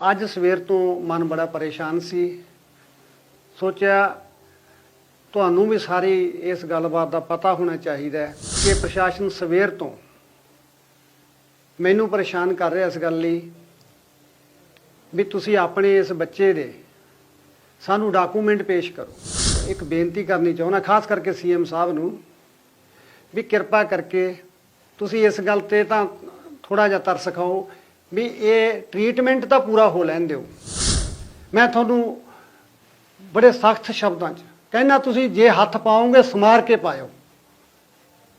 ਅੱਜ ਸਵੇਰ ਤੋਂ ਮਨ ਬੜਾ ਪਰੇਸ਼ਾਨ ਸੀ। ਸੋਚਿਆ ਤੁਹਾਨੂੰ ਵੀ ਸਾਰੀ ਇਸ ਗੱਲਬਾਤ ਦਾ ਪਤਾ ਹੋਣਾ ਚਾਹੀਦਾ ਹੈ ਕਿ ਪ੍ਰਸ਼ਾਸਨ ਸਵੇਰ ਤੋਂ ਮੈਨੂੰ ਪਰੇਸ਼ਾਨ ਕਰ ਰਿਹਾ ਇਸ ਗੱਲ ਲਈ ਵੀ ਤੁਸੀਂ ਆਪਣੇ ਇਸ ਬੱਚੇ ਦੇ ਸਾਨੂੰ ਡਾਕੂਮੈਂਟ ਪੇਸ਼ ਕਰੋ। ਇੱਕ ਬੇਨਤੀ ਕਰਨੀ ਚਾਹੁੰਦਾ, ਖਾਸ ਕਰਕੇ ਸੀਐਮ ਸਾਹਿਬ ਨੂੰ ਵੀ ਕਿਰਪਾ ਕਰਕੇ ਤੁਸੀਂ ਇਸ ਗੱਲ ਤੇ ਤਾਂ ਥੋੜਾ ਜਿਹਾ ਤਰਸ ਖਾਓ। ਵੀ ਇਹ ਟ੍ਰੀਟਮੈਂਟ ਤਾਂ ਪੂਰਾ ਹੋ ਲੈਣ ਦਿਓ। ਮੈਂ ਤੁਹਾਨੂੰ ਬੜੇ ਸਖਤ ਸ਼ਬਦਾਂ 'ਚ ਕਹਿੰਦਾ, ਤੁਸੀਂ ਜੇ ਹੱਥ ਪਾਓਗੇ, ਸਮਾਰ ਕੇ ਪਾਇਓ।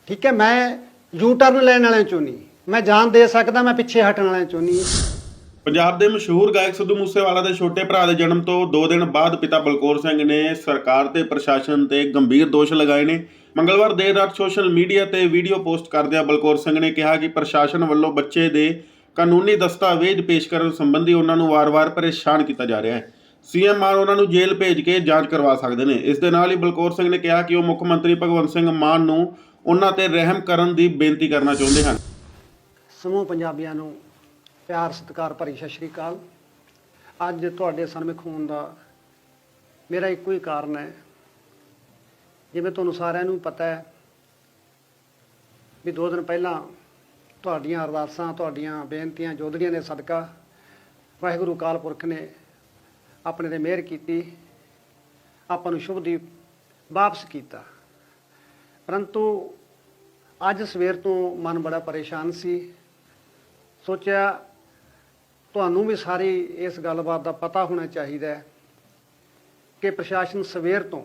ਠੀਕ ਹੈ, ਮੈਂ ਯੂ ਟਰਨ ਲੈਣ ਵਾਲਿਆਂ ਚੋਂ ਨਹੀਂ। ਮੈਂ ਜਾਨ ਦੇ ਸਕਦਾ, ਮੈਂ ਪਿੱਛੇ ਹਟਣ ਵਾਲਿਆਂ ਚੋਂ ਨਹੀਂ। ਪੰਜਾਬ ਦੇ ਮਸ਼ਹੂਰ ਗਾਇਕ ਸਿੱਧੂ ਮੂਸੇਵਾਲਾ ਦੇ ਛੋਟੇ ਭਰਾ ਦੇ ਜਨਮ ਤੋਂ 2 ਦਿਨ ਬਾਅਦ ਪਿਤਾ ਬਲਕੌਰ ਸਿੰਘ ਨੇ ਸਰਕਾਰ ਤੇ ਪ੍ਰਸ਼ਾਸਨ ਤੇ ਗੰਭੀਰ ਦੋਸ਼ ਲਗਾਏ ਨੇ। ਮੰਗਲਵਾਰ ਦੇਰ ਰਾਤ ਸੋਸ਼ਲ ਮੀਡੀਆ ਤੇ ਵੀਡੀਓ ਪੋਸਟ ਕਰਦਿਆਂ ਬਲਕੌਰ ਸਿੰਘ ਨੇ ਕਿਹਾ ਕਿ ਪ੍ਰਸ਼ਾਸਨ ਵੱਲੋਂ ਬੱਚੇ ਦੇ ਕਾਨੂੰਨੀ ਦਸਤਾਵੇਜ਼ ਪੇਸ਼ ਕਰਨ ਸੰਬੰਧੀ ਉਹਨਾਂ ਨੂੰ ਵਾਰ-ਵਾਰ ਪਰੇਸ਼ਾਨ ਕੀਤਾ ਜਾ ਰਿਹਾ ਹੈ। ਸੀਐਮ ਮਾਨ ਉਹਨਾਂ ਨੂੰ ਜੇਲ੍ਹ ਭੇਜ ਕੇ ਜਾਂਚ ਕਰਵਾ ਸਕਦੇ ਨੇ। ਇਸ ਦੇ ਨਾਲ ਹੀ ਬਲਕੌਰ ਸਿੰਘ ਨੇ ਕਿਹਾ ਕਿ ਉਹ ਮੁੱਖ ਮੰਤਰੀ ਭਗਵੰਤ ਸਿੰਘ ਮਾਨ ਨੂੰ ਉਹਨਾਂ ਤੇ ਰਹਿਮ ਕਰਨ ਦੀ ਬੇਨਤੀ ਕਰਨਾ ਚਾਹੁੰਦੇ ਹਨ। ਸਮੂਹ ਪੰਜਾਬੀਆਂ ਨੂੰ ਪਿਆਰ, ਸਤਿਕਾਰ ਭਰੀ ਸਤਿ ਸ਼੍ਰੀ ਅਕਾਲ। ਅੱਜ ਤੁਹਾਡੇ ਸਨਮੁਖ ਖੂਨ ਦਾ ਮੇਰਾ ਇੱਕੋ ਹੀ ਕਾਰਨ ਹੈ। ਜਿਵੇਂ ਤੁਹਾਨੂੰ ਸਾਰਿਆਂ ਨੂੰ ਪਤਾ ਹੈ ਵੀ ਦੋ ਦਿਨ ਪਹਿਲਾਂ ਤੁਹਾਡੀਆਂ ਅਰਦਾਸਾਂ, ਤੁਹਾਡੀਆਂ ਬੇਨਤੀਆਂ ਜੋਦੜੀਆਂ ਦੇ ਸਦਕਾ ਵਾਹਿਗੁਰੂ ਕਾਲ ਪੁਰਖ ਨੇ ਆਪਣੇ ਤੇ ਮਿਹਰ ਕੀਤੀ, ਆਪਾਂ ਨੂੰ ਸ਼ੁਭਦੀਪ ਵਾਪਸ ਕੀਤਾ। ਪਰੰਤੂ ਅੱਜ ਸਵੇਰ ਤੋਂ ਮਨ ਬੜਾ ਪਰੇਸ਼ਾਨ ਸੀ। ਸੋਚਿਆ ਤੁਹਾਨੂੰ ਵੀ ਸਾਰੀ ਇਸ ਗੱਲਬਾਤ ਦਾ ਪਤਾ ਹੋਣਾ ਚਾਹੀਦਾ ਹੈ ਕਿ ਪ੍ਰਸ਼ਾਸਨ ਸਵੇਰ ਤੋਂ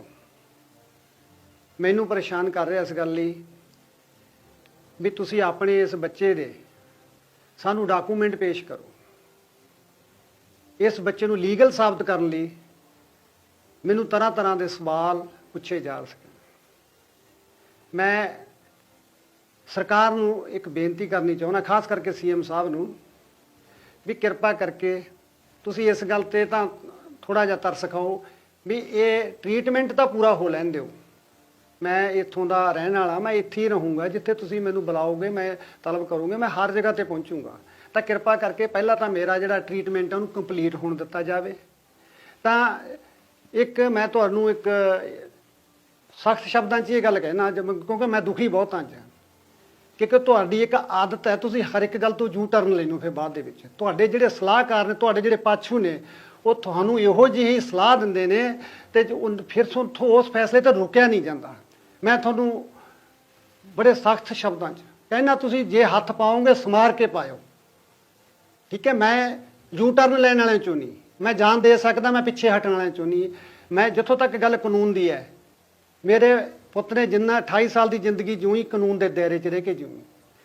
ਮੈਨੂੰ ਪਰੇਸ਼ਾਨ ਕਰ ਰਿਹਾ ਇਸ ਗੱਲ ਲਈ। ਵੀ ਤੁਸੀਂ ਆਪਣੇ ਇਸ ਬੱਚੇ ਦੇ ਸਾਨੂੰ ਡਾਕੂਮੈਂਟ ਪੇਸ਼ ਕਰੋ। ਇਸ ਬੱਚੇ ਨੂੰ ਲੀਗਲ ਸਾਬਤ ਕਰਨ ਲਈ ਮੈਨੂੰ ਤਰ੍ਹਾਂ ਤਰ੍ਹਾਂ ਦੇ ਸਵਾਲ ਪੁੱਛੇ ਜਾ ਸਕਣ ਮੈਂ ਸਰਕਾਰ ਨੂੰ ਇੱਕ ਬੇਨਤੀ ਕਰਨੀ ਚਾਹੁੰਦਾ, ਖਾਸ ਕਰਕੇ ਸੀਐਮ ਸਾਹਿਬ ਨੂੰ, ਵੀ ਕਿਰਪਾ ਕਰਕੇ ਤੁਸੀਂ ਇਸ ਗੱਲ ਤੇ ਤਾਂ ਥੋੜਾ ਜਿਹਾ ਤਰਸ ਖਾਓ ਵੀ ਇਹ ਟ੍ਰੀਟਮੈਂਟ ਤਾਂ ਪੂਰਾ ਹੋ ਲੈਣ ਦਿਓ। ਮੈਂ ਇੱਥੋਂ ਦਾ ਰਹਿਣ ਵਾਲਾ, ਮੈਂ ਇੱਥੇ ਹੀ ਰਹੂੰਗਾ, ਜਿੱਥੇ ਤੁਸੀਂ ਮੈਨੂੰ ਬੁਲਾਓਗੇ, ਮੈਂ ਤਲਬ ਕਰੂੰਗਾ, ਮੈਂ ਹਰ ਜਗ੍ਹਾ ਤੇ ਪਹੁੰਚੂੰਗਾ। ਤਾਂ ਕਿਰਪਾ ਕਰਕੇ ਪਹਿਲਾਂ ਤਾਂ ਮੇਰਾ ਜਿਹੜਾ ਟ੍ਰੀਟਮੈਂਟ ਹੈ ਉਹਨੂੰ ਕੰਪਲੀਟ ਹੋਣ ਦਿੱਤਾ ਜਾਵੇ। ਤਾਂ ਇੱਕ ਮੈਂ ਤੁਹਾਨੂੰ ਇੱਕ ਸਖਤ ਸ਼ਬਦਾਂ 'ਚ ਇਹ ਗੱਲ ਕਹਿਣਾ ਜਿਵੇਂ- ਕਿਉਂਕਿ ਮੈਂ ਦੁਖੀ ਬਹੁਤ ਹਾਂ ਅੱਜ। ਕਿਉਂਕਿ ਤੁਹਾਡੀ ਇੱਕ ਆਦਤ ਹੈ, ਤੁਸੀਂ ਹਰ ਇੱਕ ਗੱਲ ਤੋਂ ਜੂ ਟਰਨ ਲੈਣੋ ਫਿਰ ਬਾਅਦ ਦੇ ਵਿੱਚ। ਤੁਹਾਡੇ ਜਿਹੜੇ ਸਲਾਹਕਾਰ ਨੇ, ਤੁਹਾਡੇ ਜਿਹੜੇ ਪਾਛੂ ਨੇ, ਉਹ ਤੁਹਾਨੂੰ ਇਹੋ ਜਿਹੀ ਸਲਾਹ ਦਿੰਦੇ ਨੇ ਤੇ ਜੋ ਉਨ- ਫਿਰ ਉਸ ਫੈਸਲੇ ਤੇ ਰੁਕਿਆ ਨਹੀਂ ਜਾਂਦਾ। ਮੈਂ ਤੁਹਾਨੂੰ ਬੜੇ ਸਖਤ ਸ਼ਬਦਾਂ 'ਚ ਕਹਿੰਦਾ, ਤੁਸੀਂ ਜੇ ਹੱਥ ਪਾਓਗੇ, ਸਮਾਰ ਕੇ ਪਾਇਓ। ਠੀਕ ਹੈ, ਮੈਂ ਯੂ ਟਰਨ ਲੈਣ ਵਾਲੇ ਚੋਂ ਨਹੀਂ। ਮੈਂ ਜਾਨ ਦੇ ਸਕਦਾ, ਮੈਂ ਪਿੱਛੇ ਹਟਣ ਵਾਲੇ ਚੋਂ ਨਹੀਂ। ਮੈਂ ਜਿੱਥੋਂ ਤੱਕ ਗੱਲ ਕਾਨੂੰਨ ਦੀ ਹੈ, ਮੇਰੇ ਪੁੱਤ ਨੇ ਜਿੰਨਾ 28 ਸਾਲ ਦੀ ਜ਼ਿੰਦਗੀ ਜਿਉਂ ਹੀ ਕਾਨੂੰਨ ਦੇ ਦਾਇਰੇ 'ਚ ਰਹਿ ਕੇ ਜਿਉਂ।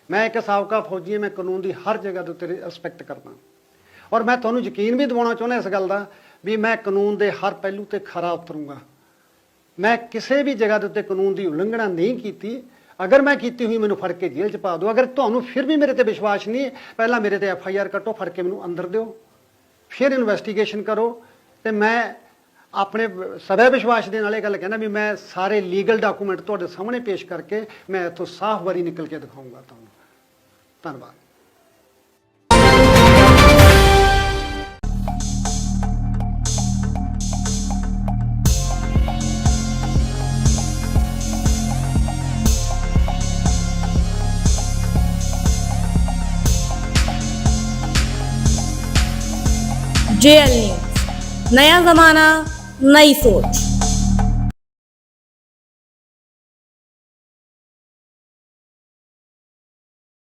ਮੈਂ ਇੱਕ ਸਾਬਕਾ ਫੌਜੀ ਹਾਂ, ਮੈਂ ਕਾਨੂੰਨ ਦੀ ਹਰ ਜਗ੍ਹਾ ਦੇ ਉੱਤੇ ਰਿਸਪੈਕਟ ਕਰਦਾ। ਔਰ ਮੈਂ ਤੁਹਾਨੂੰ ਯਕੀਨ ਵੀ ਦਿਵਾਉਣਾ ਚਾਹੁੰਦਾ ਇਸ ਗੱਲ ਦਾ, ਵੀ ਮੈਂ ਕਾਨੂੰਨ ਦੇ ਹਰ ਪਹਿਲੂ ਤੇ ਖਰਾ ਉਤਰੂੰਗਾ। ਮੈਂ ਕਿਸੇ ਵੀ ਜਗ੍ਹਾ ਦੇ ਉੱਤੇ ਕਾਨੂੰਨ ਦੀ ਉਲੰਘਣਾ ਨਹੀਂ ਕੀਤੀ। ਅਗਰ ਮੈਂ ਕੀਤੀ ਹੋਈ ਮੈਨੂੰ ਫੜ ਕੇ ਜੇਲ੍ਹ 'ਚ ਪਾ ਦਿਓ। ਅਗਰ ਤੁਹਾਨੂੰ ਫਿਰ ਵੀ ਮੇਰੇ ਤੇ ਵਿਸ਼ਵਾਸ ਨਹੀਂ ਪਹਿਲਾਂ ਮੇਰੇ ਤੇ ਐਫ ਆਈ ਆਰ ਕੱਟੋ, ਫੜ ਕੇ ਮੈਨੂੰ ਅੰਦਰ ਦਿਓ। ਫਿਰ ਇਨਵੈਸਟੀਗੇਸ਼ਨ ਕਰੋ। ਤੇ ਮੈਂ ਆਪਣੇ ਵ- ਸਵੈ ਵਿਸ਼ਵਾਸ ਦੇ ਨਾਲ ਇਹ ਗੱਲ ਕਹਿੰਦਾ ਵੀ ਮੈਂ ਸਾਰੇ ਲੀਗਲ ਡਾਕੂਮੈਂਟ ਤੁਹਾਡੇ ਸਾਹਮਣੇ ਪੇਸ਼ ਕਰਕੇ ਮੈਂ ਇੱਥੋਂ ਸਾਫ਼ ਵਾਰੀ ਨਿਕਲ ਕੇ ਦਿਖਾਊਂਗਾ ਤੁਹਾਨੂੰ। ਧੰਨਵਾਦ। જેએલ ન્યૂઝ નયા જમાના નઈ સોચ